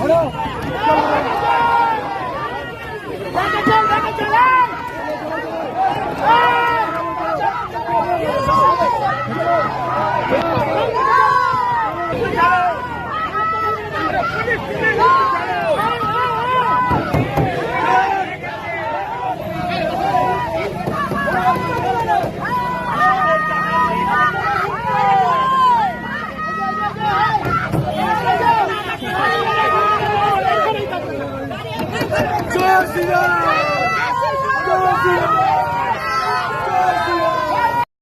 Hello.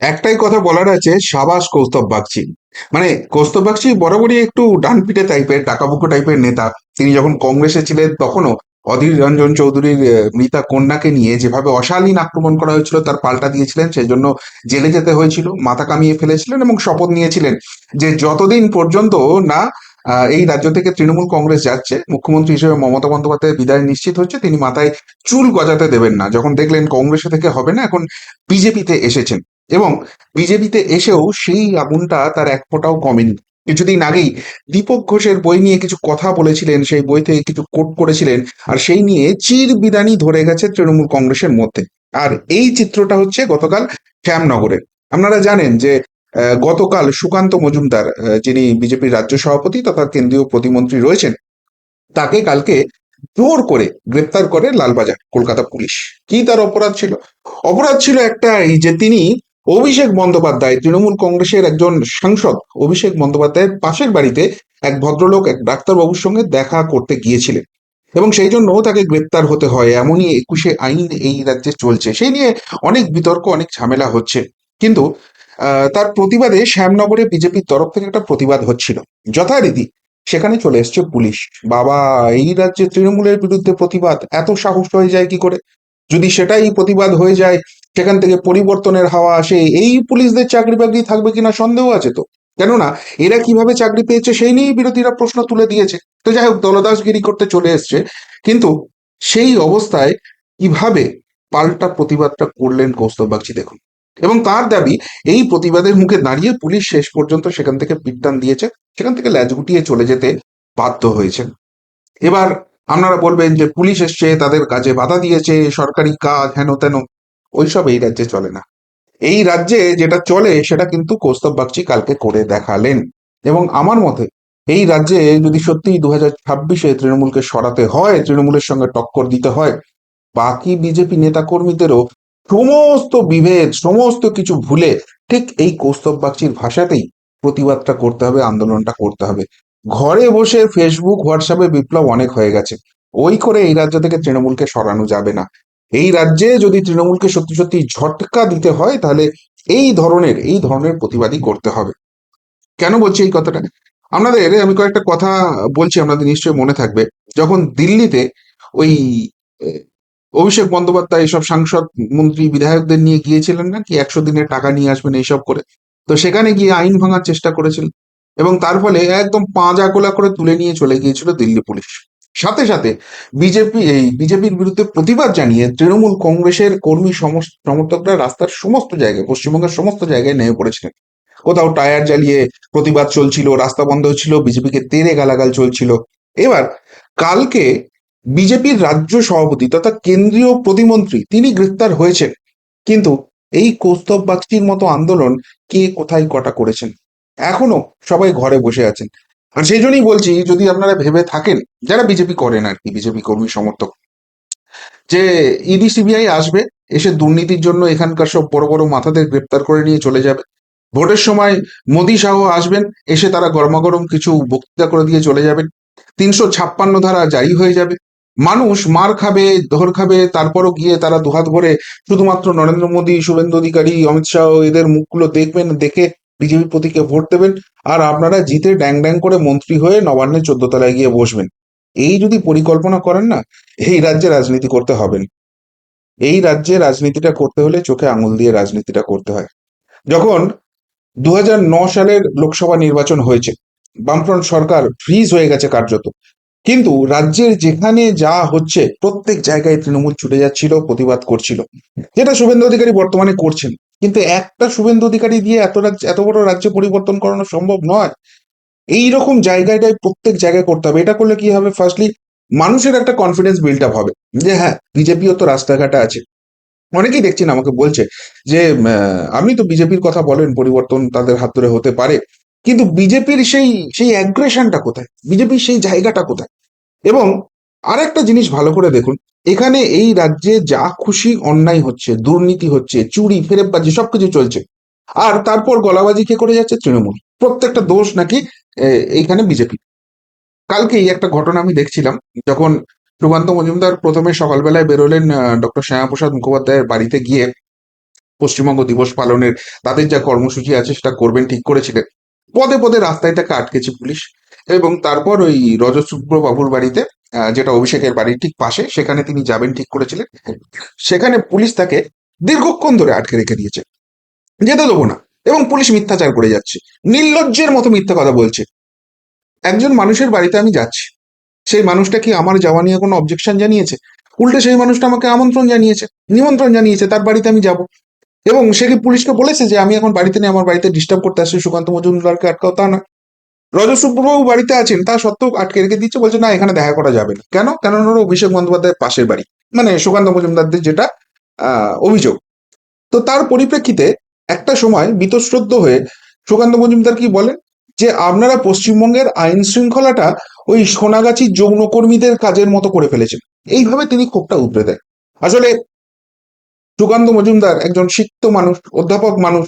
একটাই কথা বলার আছে সাবাস কৌস্তব বাগচি। মানে কৌস্তব বাগচি বরাবরই একটু ডানপিটে টাইপের টাকাবুকো টাইপের নেতা। তিনি যখন কংগ্রেসে ছিলেন তখনও অধীর রঞ্জন চৌধুরীর মৃতা কন্যাকে নিয়ে যেভাবে অশালীন আক্রমণ করা হয়েছিল, তার পাল্টা দিয়েছিলেন সেই জন্য জেলে যেতে হয়েছিল, মাথা কামিয়ে ফেলেছিলেন এবং শপথ নিয়েছিলেন যে যতদিন পর্যন্ত না এই রাজ্য থেকে তৃণমূল কংগ্রেস যাচ্ছে, মুখ্যমন্ত্রী হিসেবে মমতা বন্দ্যোপাধ্যায়ের বিদায় নিশ্চিত হচ্ছে তিনি মাথায় চুল গজাতে দেবেন না। যখন দেখলেন কংগ্রেসে থেকে হবে না, এখন বিজেপিতে এসেছেন। এবং বিজেপিতে এসেও সেই আগুনটা তার এক ফোঁটাও কমেনি। কিছুদিন আগেই দীপক ঘোষের বই নিয়ে কিছু কথা বলেছিলেন, সেই বই থেকে কিছু কোট করেছিলেন আর সেই নিয়ে চির বিদানি ধরে গেছে তৃণমূল কংগ্রেসের মধ্যে। আর এই চিত্রটা হচ্ছে গতকাল শ্যামনগরের। আপনারা জানেন যে গতকাল সুকান্ত মজুমদার যিনি বিজেপির রাজ্য সভাপতি তথা কেন্দ্রীয় প্রতিমন্ত্রী রয়েছেন, তাকে কালকে জোর করে গ্রেপ্তার করে লালবাজার, কলকাতা পুলিশ। কি তার অপরাধ ছিল? অপরাধ ছিল একটাই যে তিনি অভিষেক বন্দ্যোপাধ্যায় তৃণমূল কংগ্রেসের একজন সাংসদ অভিষেক বন্দ্যোপাধ্যায়ের পাশের বাড়িতে এক ভদ্রলোক, এক ডাক্তারবাবুর সঙ্গে দেখা করতে গিয়েছিলেন। এবং সেই জন্য তাকে গ্রেপ্তার হতে হয়। এমনই একুশে আইন এই রাজ্যে চলছে। সেই নিয়ে অনেক বিতর্ক, অনেক ঝামেলা হচ্ছে। কিন্তু তার প্রতিবাদে শ্যামনগরে বিজেপির তরফ থেকে একটা প্রতিবাদ হচ্ছিল। যথারীতি সেখানে চলে এসছে পুলিশ। বাবা, এই রাজ্যে তৃণমূলের বিরুদ্ধে প্রতিবাদ? এত সাহস হয়ে যায় কি করে? যদি সেটাই প্রতিবাদ হয়ে যায় সেখান থেকে পরিবর্তনের হাওয়া আসে, এই পুলিশদের চাকরি বাকরি থাকবে কিনা সন্দেহ আছে তো? কেননা, এরা কীভাবে চাকরি পেয়েছে সেই নিয়েই বিরোধীরা প্রশ্ন তুলে দিয়েছে। তো যাই হোক, দলদাসগিরি করতে চলে এসছে। কিন্তু সেই অবস্থায় কীভাবে পাল্টা প্রতিবাদটা করলেন কৌস্তব বাগচি দেখুন। এবং তার দাবি, এই প্রতিবাদের মুখে দাঁড়িয়ে পুলিশ শেষ পর্যন্ত সেখান থেকে পিটটান দিয়েছে, সেখান থেকে ল্যাজ গুটিয়ে চলে যেতে বাধ্য হয়েছে এবার আপনারা বলবেন যে পুলিশ এসছে, তাদের কাজে বাধা দিয়েছে, সরকারি কাজ হেন তেন ওইসব এই রাজ্যে চলে না। এই রাজ্যে যেটা চলে, সেটা কিন্তু কৌস্তব বাগচি কালকে করে দেখালেন। এবং আমার মতে, এই রাজ্যে যদি সত্যি দু হাজার ছাব্বিশে তৃণমূলকে সরাতে হয়, তৃণমূলের সঙ্গে টক্কর দিতে হয়, বাকি বিজেপি নেতাকর্মীদেরও সমস্ত বিভেদ, সমস্ত কিছু ভুলে ঠিক এই কৌস্তব বাগচির ভাষাতেই প্রতিবাদটা করতে হবে, আন্দোলনটা করতে হবে। ঘরে বসে ফেসবুক হোয়াটসঅ্যাপে বিপ্লব অনেক হয়ে গেছে। ওই করে এই রাজ্য থেকে তৃণমূলকে সরানো যাবে না। এই রাজ্যে যদি তৃণমূলকে সত্যি সত্যি ঝটকা দিতে হয়, তাহলে এই ধরনের এই ধরনের প্রতিবাদই করতে হবে। কেন বলছি এই কথাটা? আপনাদের, আমি কয়েকটা কথা বলছি, আপনাদের নিশ্চয়ই মনে থাকবে। যখন দিল্লিতে ওই অভিষেক বন্দ্যোপাধ্যায় এইসব সাংসদ, মন্ত্রী, বিধায়কদের নিয়ে গিয়েছিলেন না কি একশো দিনের টাকা নিয়ে আসবেন এইসব করে, তো সেখানে গিয়ে আইন ভাঙার চেষ্টা করেছিলেন এবং তার ফলে একদম পাঁজা কোলা করে তুলে নিয়ে চলে গিয়েছিল দিল্লি পুলিশ। সাথে সাথে বিজেপি, এই বিজেপির বিরুদ্ধে প্রতিবাদ জানিয়ে তৃণমূল কংগ্রেসের কর্মী সমর্থকরা রাস্তার সমস্ত জায়গায়, পশ্চিমবঙ্গের সমস্ত জায়গায় নেমে পড়েছিলেন। কোথাও টায়ার জ্বালিয়ে প্রতিবাদ চলছিল, রাস্তা বন্ধ হচ্ছিল বিজেপিকে তেরে গালাগাল চলছিল। এবার কালকে বিজেপির রাজ্য সভাপতি তথা কেন্দ্রীয় প্রতিমন্ত্রী তিনি গ্রেফতার হয়েছেন। কিন্তু এই কৌস্তব বাগচির মতো আন্দোলন কে কোথায় কটা করেছেন? এখনও সবাই ঘরে বসে আছেন। আর সেই জন্যই বলছি, যদি আপনারা ভেবে থাকেন, যারা বিজেপি করেন আর কি, বিজেপি কর্মী, সমর্থক, যে ইডি, সিবিআই আসবে, এসে দুর্নীতির জন্য এখানকার সব বড় বড় মাথাদের গ্রেপ্তার করে নিয়ে চলে যাবে। ভোটের সময় মোদি শাহ আসবেন, এসে তারা গরমাগরম কিছু বক্তৃতা করে দিয়ে চলে যাবেন। তিনশো ছাপ্পান্ন ধারা জারি হয়ে যাবে। মানুষ মার খাবে ধর খাবে, তারপরও গিয়ে তারা দুহাত ভরে শুধুমাত্র নরেন্দ্র মোদী, শুভেন্দু অধিকারী, অমিত শাহ, এদের মুখগুলো দেখবেন, দেখে বিজেপি প্রতীকে ভোট দেবেন আর আপনারা জিতে ড্যাং ড্যাং করে মন্ত্রী হয়ে নবান্নের চোদ্দ তলায় গিয়ে বসবেন। এই যদি পরিকল্পনা করেন না, এই রাজ্যে রাজনীতি করতে হবে না। এই রাজ্যে রাজনীতিটা করতে হলে চোখে আঙুল দিয়ে রাজনীতিটা করতে হয়। যখন দুহাজার নয় সালের লোকসভা নির্বাচন হয়েছে, বামফ্রন্ট সরকার ফ্রিজ হয়ে গেছে কার্যত। কিন্তু রাজ্যের যেখানে যা হচ্ছে, প্রত্যেক জায়গায় তৃণমূল ছুটে যাচ্ছিল, প্রতিবাদ করছিল। যেটা শুভেন্দু অধিকারী বর্তমানে করছেন। কিন্তু একটা শুভেন্দু অধিকারী দিয়ে এত রাজ্য, এত বড় রাজ্য পরিবর্তন করানো সম্ভব নয়। এই রকম জায়গাটায় প্রত্যেক জায়গায় করতে হবে। এটা করলে কি হবে? ফার্স্টলি মানুষের একটা কনফিডেন্স বিল্ড আপ হবে। যে হ্যাঁ বিজেপিও তো রাস্তাঘাটে আছে। অনেকেই দেখছেন, আমাকে বলছে যে আপনি তো বিজেপির কথা বলেন, পরিবর্তন তাদের হাত ধরে হতে পারে। কিন্তু বিজেপির সেই সেই অ্যাগ্রেশনটা কোথায়? বিজেপির সেই জায়গাটা কোথায়? এবং আরেকটা জিনিস ভালো করে দেখুন এখানে এই রাজ্যে যা খুশি অন্যায় হচ্ছে, দুর্নীতি হচ্ছে, চুরি, ফেরেববাজি, সবকিছু চলছে। আর তারপর গলাবাজি কে করে যাচ্ছে? তৃণমূল। প্রত্যেকটা দোষ নাকি এইখানে বিজেপি। কালকেই একটা ঘটনা আমি দেখছিলাম, যখন সুকান্ত মজুমদার প্রথমে সকালবেলায় বেরোলেন ডক্টর শ্যামাপ্রসাদ মুখোপাধ্যায়ের বাড়িতে গিয়ে পশ্চিমবঙ্গ দিবস পালনের তাদের যা কর্মসূচি আছে সেটা করবেন, ঠিক করেছিলেন। পদে পদে রাস্তায় তাকে আটকেছে পুলিশ এবং তারপর ওই রজসুব্র বাবুর বাড়িতে যেটা অভিষেকের বাড়ির ঠিক পাশে, সেখানে তিনি যাবেন ঠিক করেছিলেন। সেখানে পুলিশ তাকে দীর্ঘক্ষণ ধরে আটকে রেখে দিয়েছে। যেতে দেবো না। এবং পুলিশ মিথ্যাচার করে যাচ্ছে। নির্লজ্জের মতো মিথ্যা কথা বলছে। একজন মানুষের বাড়িতে আমি যাচ্ছি। সেই মানুষটা কি আমার যাওয়া নিয়ে কোনো অবজেকশন জানিয়েছে? উল্টে সেই মানুষটা আমাকে আমন্ত্রণ জানিয়েছে, নিমন্ত্রণ জানিয়েছে, তার বাড়িতে আমি যাব। এবং সে কি পুলিশকে বলেছে যে, আমি এখন বাড়িতে নেই, আমার বাড়িতে ডিস্টার্ব করতে আসছি সুকান্ত মজুমদারকে আটকাও? তা না রজসুব্রবাবু বাড়িতে আছেন, তা সত্ত্বেও আটকে রেখে দিচ্ছে, বলছে না, এখানে দেখা করা যাবে না। কেন? কেন ওরা অভিষেক বন্দ্যোপাধ্যায়ের পাশের বাড়ি মানে সুকান্ত মজুমদারদের যেটা অভিযোগ। তো তার পরিপ্রেক্ষিতে একটা সময় বীতশ্রদ্ধ হয়ে সুকান্ত মজুমদার কি বলেন? যে আপনারা পশ্চিমবঙ্গের আইন শৃঙ্খলাটা ওই সোনাগাছি যৌনকর্মীদের কাজের মতো করে ফেলেছেন। এইভাবে তিনি ক্ষোভটা উতরে দেন। আসলে সুকান্ত মজুমদার একজন শিক্ষিত মানুষ, অধ্যাপক মানুষ,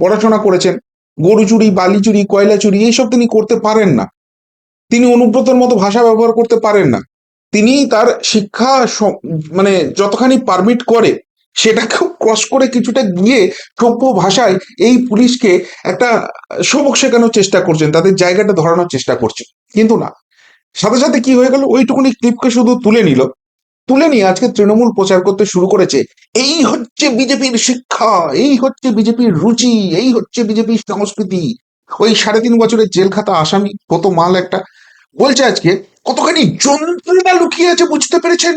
পড়াশোনা করেছেন গরু চুরি, বালি চুরি, কয়লা চুরি, এইসব তিনি করতে পারেন না। তিনি অনুব্রতর মতো ভাষা ব্যবহার করতে পারেন না। তিনি তার শিক্ষা মানে যতখানি পারমিট করে, সেটাকেও ক্রস করে কিছুটা গিয়ে সভ্য ভাষায় এই পুলিশকে একটা সবক শেখানোর চেষ্টা করছেন, তাদের জায়গাটা ধরানোর চেষ্টা করছেন। কিন্তু না। সাথে সাথে কি হয়ে গেল? ওইটুকুনি ক্লিপকে শুধু তুলে নিল। তুলে নিয়ে আজকে তৃণমূল প্রচার করতে শুরু করেছে। এই হচ্ছে বিজেপির শিক্ষা, এই হচ্ছে বিজেপির রুচি, এই হচ্ছে বিজেপির সংস্কৃতি। ওই সাড়ে তিন বছরের জেল খাতা আসামি, কত মাল একটা। বলছে আজকে, কতখানি যন্ত্রণা লুকিয়ে আছে বুঝতে পেরেছেন?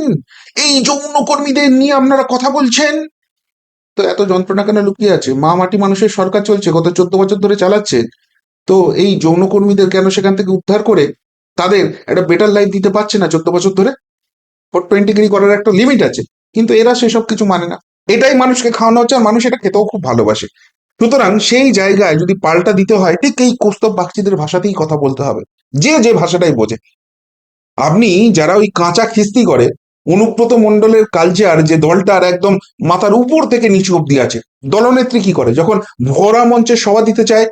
এই যৌনকর্মীদের নিয়ে আপনারা কথা বলছেন? তো এত যন্ত্রণা কেন লুকিয়ে আছে? মা মাটি মানুষের সরকার চলছে, গত চোদ্দ বছর ধরে চালাচ্ছে। তো এই যৌনকর্মীদের কেন সেখান থেকে উদ্ধার করে তাদের একটা বেটার লাইফ দিতে পারছে না চোদ্দ বছর ধরে? টোয়েন্টি করার একটা লিমিট আছে। কিন্তু এরা সেসব কিছু মানে না। এটাই মানুষকে খাওয়ানো হচ্ছে আর মানুষ এটা খেতেও খুব ভালোবাসে। সুতরাং সেই জায়গায় যদি পাল্টা দিতে হয়, ঠিক এই কৌস্তব বাগচিদের ভাষাতেই কথা বলতে হবে। যে যে ভাষাটাই বোঝে। আপনি যারা ওই কাঁচা খিস্তি করে, অনুব্রত মন্ডলের কালচার যে দলটার একদম মাথার উপর থেকে নিচু অব্দি আছে, দলনেত্রী কি করে? যখন ভরা মঞ্চে সভা দিতে চায়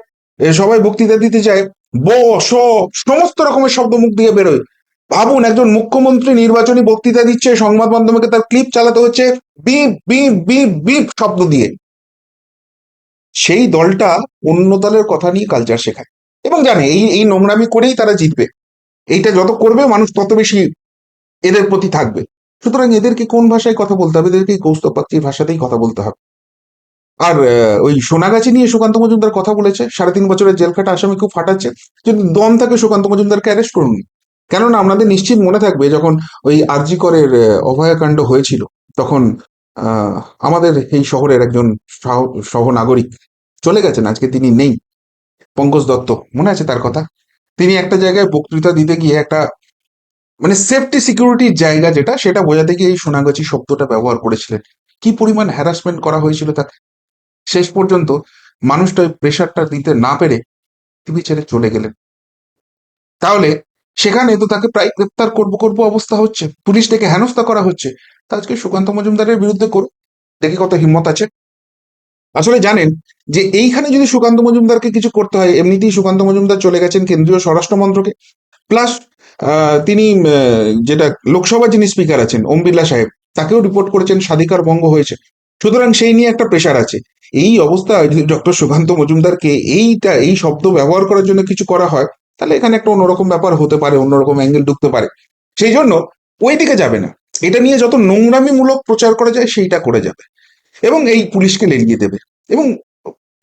সবাই বক্তৃতা দিতে চায়, ব, স, সমস্ত রকমের শব্দ মুখ দিয়ে বেরোয়। ভাবুন, একজন মুখ্যমন্ত্রী নির্বাচনী বক্তৃতা দিচ্ছে, সংবাদ মাধ্যমকে তার ক্লিপ চালাতে হচ্ছে বিপ বিপ বিপ বিপ শব্দ দিয়ে। সেই দলটা অন্য দলের কথা নিয়ে কালচার শেখায়। এবং জানে, এই এই নোংরামি করেই তারা জিতবে। এইটা যত করবে, মানুষ তত বেশি এদের প্রতি থাকবে। সুতরাং এদেরকে কোন ভাষায় কথা বলতে হবে? এদেরকে কৌস্তব বাগচির ভাষাতেই কথা বলতে হবে। আর ওই সোনাগাছি নিয়ে সুকান্ত মজুমদার কথা বলেছে, সাড়ে তিন বছরের জেল খাটা আসামি খুব ফাটাচ্ছে, যদি দম থাকে সুকান্ত মজুমদারকে অ্যারেস্ট করুন। কেননা আপনাদের নিশ্চিত মনে থাকবে যখন ওই আরজি করের অভয়াকাণ্ড হয়েছিল, তখন আমাদের এই শহরের একজন সহ- সহনাগরিক চলে গেছেন, আজকে তিনি নেই। পঙ্কজ দত্ত, মনে আছে তার কথা? তিনি একটা জায়গায় বক্তৃতা দিতে গিয়ে একটা মানে সেফটি সিকিউরিটির জায়গা যেটা, সেটা বোঝাতে গিয়ে এই সোনাগাছি শব্দটা ব্যবহার করেছিলেন। কি পরিমাণ হ্যারাসমেন্ট করা হয়েছিল তাকে শেষ পর্যন্ত মানুষটা ওই প্রেশারটা দিতে না পেরে পৃথিবী ছেড়ে চলে গেলেন। তাহলে সেখানে তো তাকে প্রায় গ্রেপ্তার করব করব অবস্থা হচ্ছে। পুলিশ থেকে হেনস্থা করা হচ্ছে। তা আজকে সুকান্ত মজুমদারের বিরুদ্ধে করুন। দেখি কত হিম্মত আছে। আসলে জানেন যে এইখানে যদি সুকান্ত মজুমদারকে কিছু করতে হয়, এমনিতেই সুকান্ত মজুমদার চলে গেছেন কেন্দ্রীয় স্বরাষ্ট্র মন্ত্রকে। প্লাস তিনি যেটা লোকসভা যিনি স্পিকার আছেন, ওম বিড়লা সাহেব, তাকেও রিপোর্ট করেছেন, স্বাধিকার ভঙ্গ হয়েছে। সুতরাং সেই নিয়ে একটা প্রেশার আছে। এই অবস্থায় যদি ডক্টর সুকান্ত মজুমদারকে এইটা, এই শব্দ ব্যবহার করার জন্য কিছু করা হয় তাহলে এখানে একটা অন্যরকম ব্যাপার হতে পারে, অন্যরকম অ্যাঙ্গেল ঢুকতে পারে। সেই জন্য ওই দিকে যাবে না। এটা নিয়ে যত নোংরামিমূলক প্রচার করা যায়, সেইটা করে যাবে। এবং এই পুলিশকে লেলিয়ে দেবে। এবং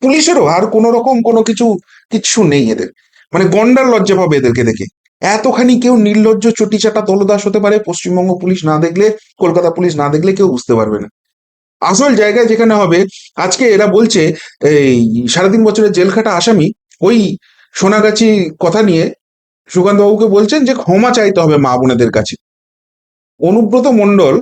পুলিশেরও আর কোনো রকম কোনো কিছু কিচ্ছু নেই এদের। মানে গন্ডার লজ্জা পাবে এদেরকে দেখে। এতখানি কেউ নির্লজ্জ, চটিচাটা দলদাস হতে পারে, পশ্চিমবঙ্গ পুলিশ না দেখলে, কলকাতা পুলিশ না দেখলে কেউ বুঝতে পারবে না। আসল জায়গায় যেখানে হবে, আজকে এরা বলছে, এই সাড়ে তিন বছরের জেল খাটা আসামি ওই সোনাগাছি কথা নিয়ে সুকান্ত বাবুকে বলছেন যে ক্ষমা চাইতে হবে মা বোনেদের কাছে। অনুব্রত মণ্ডল,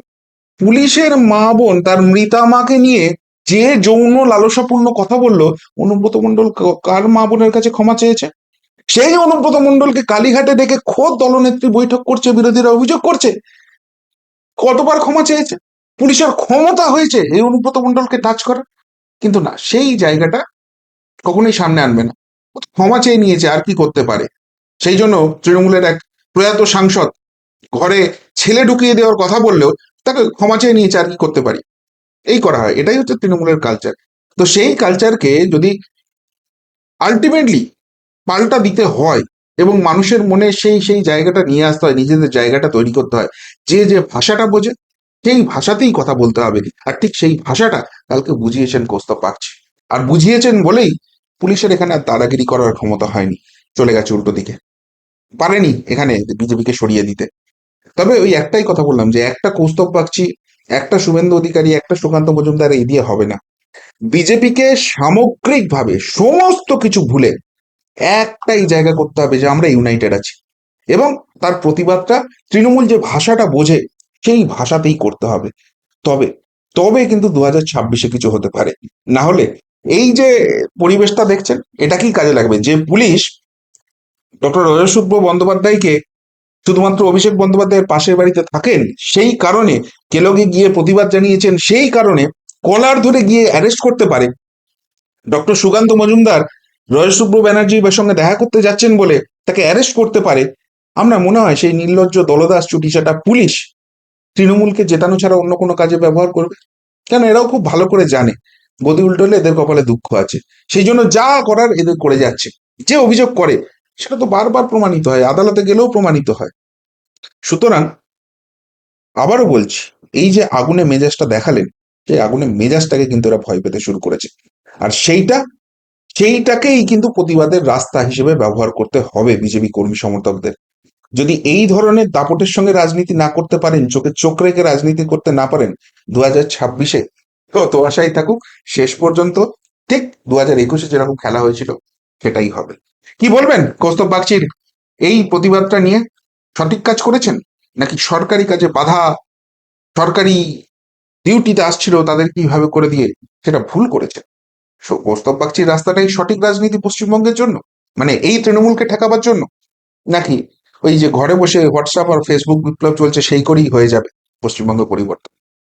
পুলিশের মা বোন তার মৃতা মাকে নিয়ে যে যৌন লালসাপূর্ণ কথা বলল, অনুব্রত মণ্ডল কার মা বোনের কাছে ক্ষমা চেয়েছে? সেই অনুব্রত মণ্ডলকে কালীঘাটে ডেকে খোদ দলনেত্রী বৈঠক করছে, বিরোধীরা অভিযোগ করছে। কতবার ক্ষমা চেয়েছে? পুলিশের ক্ষমতা হয়েছে এই অনুব্রত মণ্ডলকে টাচ করা কিন্তু না, সেই জায়গাটা কখনোই সামনে আনবে না। ক্ষমা চেয়ে নিয়েছে, আর কি করতে পারে? সেই জন্য তৃণমূলের এক প্রয়াত সাংসদ ঘরে ছেলে ঢুকিয়ে দেওয়ার কথা বললেও তাকে ক্ষমা চেয়ে নিয়েছে, আর কি করতে পারি? এই করা হয়। এটাই হচ্ছে তৃণমূলের কালচার তো সেই কালচারকে যদি আলটিমেটলি পাল্টা দিতে হয় এবং মানুষের মনে সেই সেই জায়গাটা নিয়ে আসতে হয়, নিজেদের জায়গাটা তৈরি করতে হয়, যে যে ভাষাটা বোঝে, সেই ভাষাতেই কথা বলতে হবে। আর ঠিক সেই ভাষাটা কালকে বুঝিয়েছেন কৌস্তব পাচ্ছি আর বুঝিয়েছেন বলেই পুলিশের এখানে আর দাদাগিরি করার ক্ষমতা হয়নি। চলে গেছে উল্টো দিকে। পারেনি এখানে বিজেপিকে সরিয়ে দিতে। তবে ওই একটাই কথা বললাম যে একটা কৌস্তব বাগচি একটা শুভেন্দু অধিকারী, একটা সুকান্ত মজুমদার এই দিয়ে হবে না। বিজেপিকে সামগ্রিকভাবে সমস্ত কিছু ভুলে একটাই জায়গা করতে হবে যে আমরা ইউনাইটেড আছি। এবং তার প্রতিবাদটা তৃণমূল যে ভাষাটা বোঝে, সেই ভাষাতেই করতে হবে। তবে তবে কিন্তু দু হাজার ছাব্বিশে কিছু হতে পারে। না হলে এই যে পরিবেশটা দেখছেন, এটা কি কাজে লাগবে? যে পুলিশ ডক্টর রজসুব্র বন্দ্যোপাধ্যায়কে শুধুমাত্র অভিষেক বন্দ্যোপাধ্যায়ের পাশের বাড়িতে থাকেন, সেই কারণে কেলগে গিয়ে প্রতিবাদ জানিয়েছেন, সেই কারণে কলার ধরে গিয়ে অ্যারেস্ট করতে পারে। ডক্টর সুকান্ত মজুমদার রজসুব্র ব্যানার্জির সঙ্গে দেখা করতে যাচ্ছেন বলে তাকে অ্যারেস্ট করতে পারে। আমরা মনে হয় সেই নির্লজ্জ দলদাস চুটিচাটা পুলিশ তৃণমূলকে জেতানো ছাড়া অন্য কোনো কাজে ব্যবহার করবে? কেন এরাও খুব ভালো করে জানে। গদি উল্টোলে এদের কপালে দুঃখ আছে। সেই জন্য যা করার এদের করে যাচ্ছে। যে অভিযোগ করে, সেটা তো বারবার প্রমাণিত হয়, আদালতে গেলেও প্রমাণিত হয়। সুতরাং আবারও বলছি, এই যে আগুনে মেজাজটা দেখালেন সেই আগুনে মেজাজটাকে কিন্তু এরা ভয় পেতে শুরু করেছে। আর সেইটা, সেইটাকেই কিন্তু প্রতিবাদের রাস্তা হিসেবে ব্যবহার করতে হবে বিজেপি কর্মী সমর্থকদের। যদি এই ধরনের দাপটের সঙ্গে রাজনীতি না করতে পারেন, চোখে চোখ রেখে রাজনীতি করতে না পারেন দু হাজার ছাব্বিশে তো আশাই থাকুক, শেষ পর্যন্ত ঠিক দু হাজার একুশে যেরকম খেলা হয়েছিল, সেটাই হবে। কি বলবেন, কৌস্তব বাগচির, এই প্রতিবাদটা নিয়ে সঠিক কাজ করেছেন? নাকি সরকারি কাজে বাধা, সরকারি ডিউটিতে আসছিল তাদের কীভাবে করে দিয়ে সেটা ভুল করেছে সো- কৌস্তব বাগচির রাস্তাটাই সঠিক রাজনীতি পশ্চিমবঙ্গের জন্য? মানে এই তৃণমূলকে ঠেকাবার জন্য? নাকি ওই যে ঘরে বসে হোয়াটসঅ্যাপ আর ফেসবুক বিপ্লব চলছে, সেই করেই হয়ে যাবে পশ্চিমবঙ্গ পরিবর্তন?